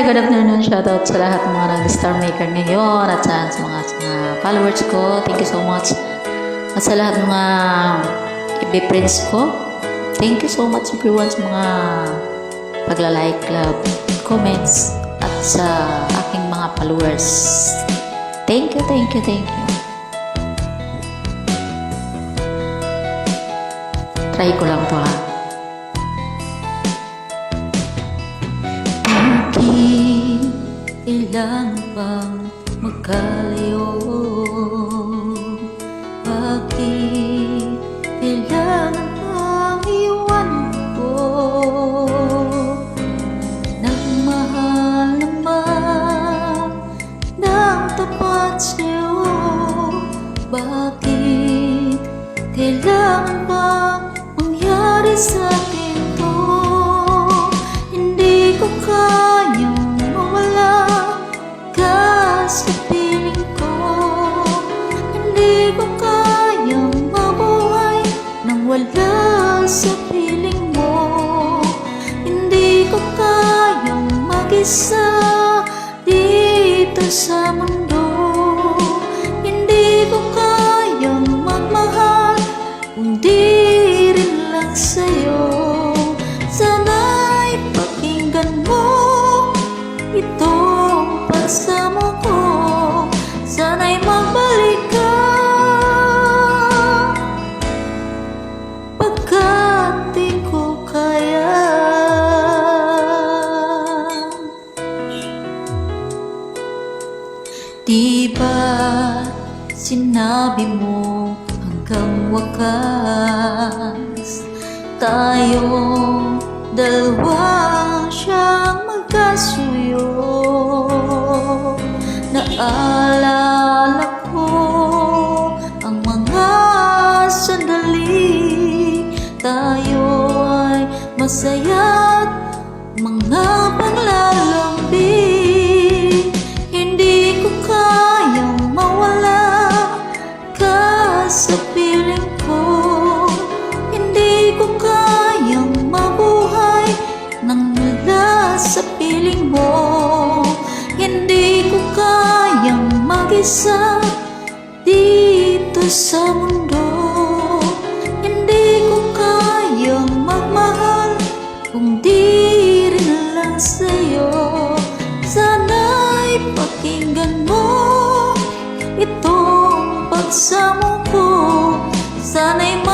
Hi, good afternoon. Shoutout sa lahat ng mga nag-star maker ngayon at sa, sa mga, sa mga followers ko. Thank you so much. At sa lahat ng mga FB friends ko. Thank you so much everyone sa mga pagla-like, love, comments at sa aking mga followers. Thank you, thank you, thank you. Try ko lang to ha. Kailangan bang magkalayo? Bakit kailangan bang iwan ko? Nagmahal naman ng tapat sa'yo mag-isa dito sa mundo. Hindi ko kayang magmahal kung di rin lang sa'yo Di ba sinabi mo hanggang wakas? Tayong dalawa siyang magkasuyo. Naalala ko ang mga sandali. Tayo ay masaya't mga mag-isa dito sa mundo Hindi ko kayang magmahal kung di rin lang sa'yo. Sana'y pakinggan mo itong pagsamo ko. Sana'y